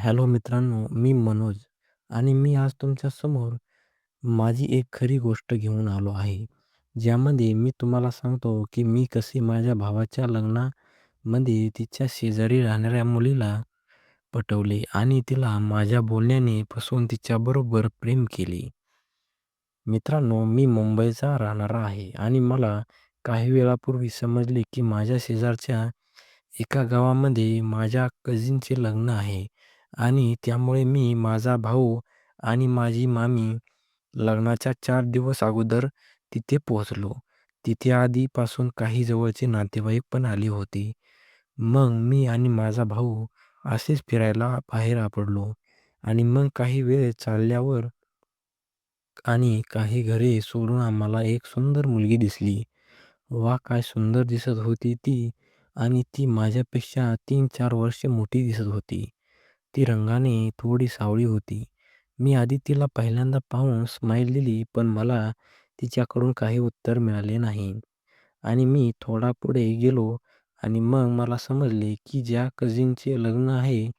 Hello मित्रांनो, मी मनोज आणि मी आज तुमच्यासमोर माझी एक खरी गोष्ट घेऊन आलो आहे. ज्यामध्ये मी तुम्हाला सांगतो, की मी कसे माझ्या भावाच्या लग्नामध्ये तिच्या शेजारी राहणाऱ्या मुलीला पटवले आणि तिला माझ्या बोलण्याने फसवून तिच्याबरोबर प्रेम केले. मित्रांनो, मी मुंबईचा राहणारा आहे आणि मला काही वेळापूर्वी समजले, की माझ्या शेजारच्या एका गावामध्ये माझ्या कझिनचे लग्न आहे आणि त्यामुळे मी, माझा भाऊ आणि माझी मामी लग्नाच्या चार दिवस अगोदर तिथे पोहोचलो. तिथे आधीपासून काही जवळचे नातेवाईक पण आले होते. मग मी आणि माझा भाऊ असेच फिरायला बाहेर पडलो आणि मग काही वेळ चालल्यावर आणि काही घरे सोडून आम्हाला एक सुंदर मुलगी दिसली. वाह! काय सुंदर दिसत होती ती आणि ती माझ्यापेक्षा तीन चार वर्षे मोठी दिसत होती. ती रंगाने थोडी सावळी होती. मी आधी तिला पहिल्यांदा पाहून स्माईल दिली, पण मला तिच्याकडून काही उत्तर मिळाले नाही आणि मी थोडा पुढे गेलो आणि मग मला समजले, की ज्या कझिनचे लग्न आहे,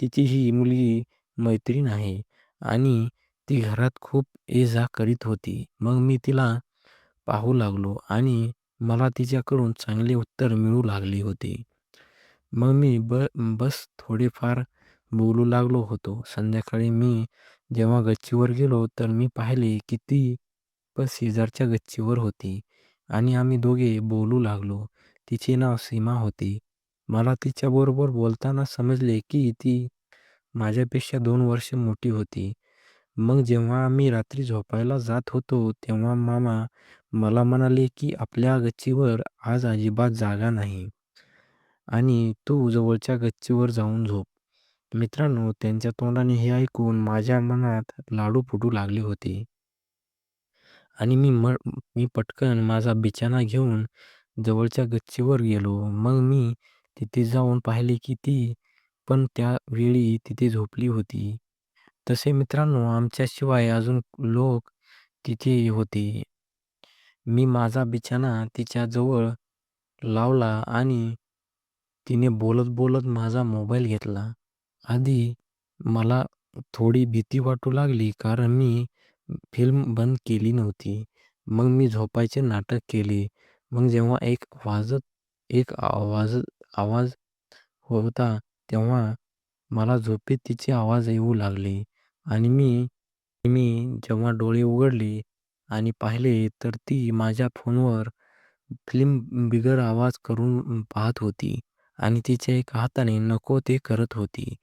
तिची ही मुलगी मैत्रीण आहे आणि ती घरात खूप ये-जा करीत होती. मग मी तिला पाहू लागलो आणि मला तिच्याकडून चांगले उत्तर मिळू लागले होते. मग मी बस थोडेफार बोलू लागलो होतो. संध्याकाळी मी जेव्हा गच्चीवर गेलो, तर मी पाहिले, की ती पण शेजारच्या गच्चीवर होती आणि आम्ही दोघे बोलू लागलो. तिचे नाव सीमा होते. मला तिच्याबरोबर बोलताना समजले, की ती माझ्यापेक्षा दोन वर्षे मोठी होती. मग जेव्हा आम्ही रात्री झोपायला जात होतो, तेव्हा मामा मला म्हणाले, की आपल्या गच्चीवर आज अजिबात जागा नाही आणि तू जवळच्या गच्चीवर जाऊन झोप. मित्रांनो, त्यांच्या तोंडाने हे ऐकून माझ्या मनात लाडू फुटू लागले होते आणि मी मी पटकन माझा बिछाना घेऊन जवळच्या गच्चीवर गेलो. मग मी तिथे जाऊन पाहिले, की ती पण त्या वेळी तिथे झोपली होती. तसे मित्रांनो, आमच्याशिवाय अजून लोक तिथे होते. मी माझा बिछाना तिच्याजवळ लावला आणि तिने बोलत बोलत माझा मोबाईल घेतला. आधी मला थोडी भीती वाटू लागली, कारण मी फिल्म बंद केली नव्हती. मग मी झोपायचे नाटक केले. मग जेव्हा एक वाजत एक आवाज आवाज होता, तेव्हा मला झोपेत तिचे आवाज येऊ लागले आणि मी मी जेव्हा डोळे उघडले आणि पाहिले, तर ती माझ्या फोनवर फिल्म बिगर आवाज करून पाहत होती आणि तिच्या एका हाताने नको ते करत होती.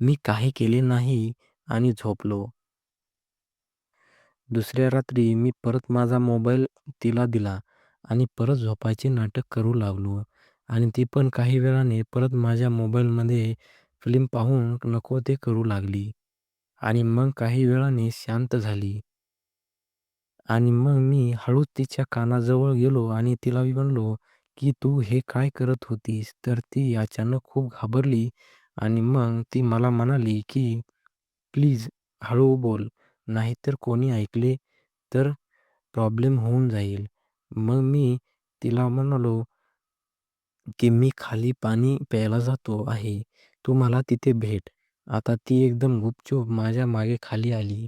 मी काही केले नाही आणि झोपलो. दुसऱ्या रात्री मी परत माझा मोबाईल तिला दिला आणि परत झोपायचे नाटक करू लागलो आणि ती पण काही वेळाने परत माझ्या मोबाईलमध्ये फिल्म पाहून नको ते करू लागली आणि मग काही वेळाने शांत झाली. आणि मग मी हळूच तिच्या कानाजवळ गेलो आणि तिला म्हणलो, की तू हे काय करत होतीस? तर ती अचानक खूप घाबरली आणि मग ती मला म्हणाली, की प्लीज हळू बोल, नाहीतर कोणी ऐकले तर प्रॉब्लेम होऊन जाईल. मग मी तिला म्हणालो, की मी खाली पाणी प्यायला जातो आहे. तू मला तिथे भेट. आता ती एकदम गुपचूप माझ्या मागे खाली आली.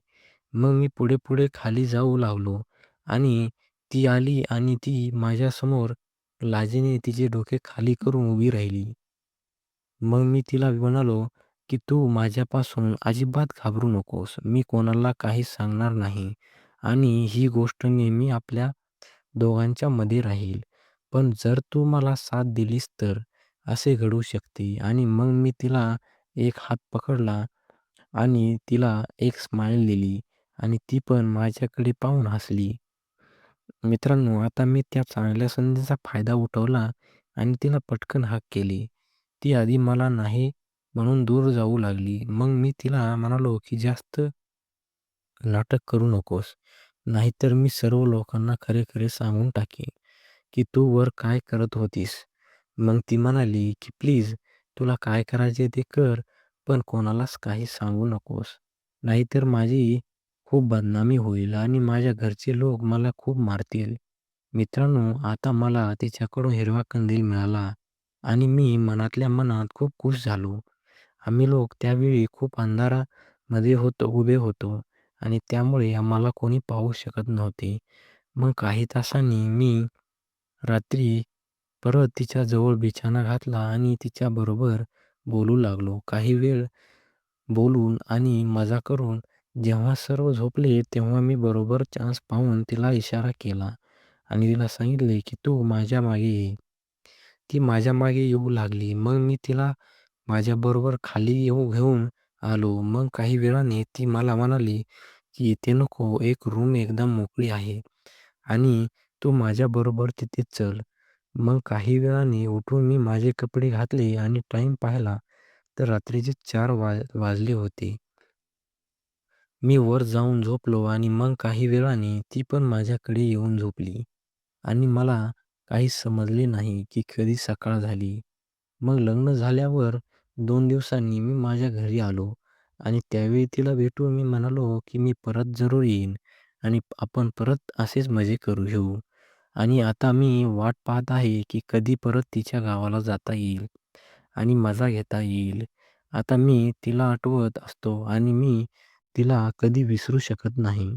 मग मी पुढे पुढे खाली जाऊ लागलो आणि ती आली आणि ती माझ्यासमोर लाजेने तिचे डोके खाली करून उभी राहिली. मग मी तिला म्हणालो, की तू माझ्यापासून अजिबात घाबरू नकोस. मी कोणाला काही सांगणार नाही आणि ही गोष्ट नेहमी आपल्या दोघांच्या मध्ये राहील. पण जर तू मला साथ दिलीस तर असे घडू शकते. आणि मग मी तिला एक हात पकडला आणि तिला एक स्माईल दिली आणि ती पण माझ्याकडे पाहून हसली. मित्रांनो, आता मी त्या चांगल्या संधीचा फायदा उठवला आणि तिला पटकन हाक केली. ती आधी मला नाही म्हणून दूर जाऊ लागली. मग मी तिला म्हणालो, की जास्त नाटक करू नकोस, नाहीतर मी सर्व लोकांना खरे खरे सांगून टाकेन, की तू वर काय करत होतीस. मग ती म्हणाली, की प्लीज तुला काय करायचे ते कर, पण कोणालाच काही सांगू नकोस, नाहीतर माझी खूप बदनामी होईल आणि माझ्या घरचे लोक मला खूप मारतील. मित्रांनो, आता मला तिच्याकडून हिरवा कंदील मिळाला आणि मी मनातल्या मनात खूप खुश झालो आम्ही लोक त्यावेळी खूप अंधारामध्ये होतो उभे होतो आणि त्यामुळे आम्हाला कोणी पाहू शकत नव्हते. मग काही तासांनी मी रात्री परत तिच्याजवळ बिछाना घातला आणि तिच्याबरोबर बोलू लागलो. काही वेळ बोलून आणि मजा करून जेव्हा सर्व झोपले तेव्हा मी बरोबर चान्स पाहून तिला इशारा केला आणि तिला सांगितले की तू माझ्या मागे ये. ती माझ्या मागे येऊ लागली. मग मी तिला माझ्याबरोबर खाली येऊ घेऊन आलो. मग काही वेळाने ती मला म्हणाली की इथे नको, एक रूम एकदम मोकळी आहे आणि तू माझ्याबरोबर तिथे चल. मग काही वेळाने उठून मी माझे कपडे घातले आणि टाईम पाहिला तर रात्रीचे चार वाजले होते. मी वर जाऊन झोपलो आणि मग काही वेळाने ती पण माझ्याकडे येऊन झोपली आणि मला काही समजले नाही की कधी सकाळ झाली. मग लग्न झाल्यावर दोन दिवसांनी मी माझ्या घरी आलो आणि त्यावेळी तिला भेटून मी म्हणालो की मी परत जरूर येईन आणि आपण परत असेच मजे करू घेऊ आणि आता मी वाट पाहत आहे की कधी परत तिच्या गावाला जाता येईल आणि मजा घेता येईल. आता मी तिला आठवत असतो आणि मी तिला कधी विसरू शकत नाही.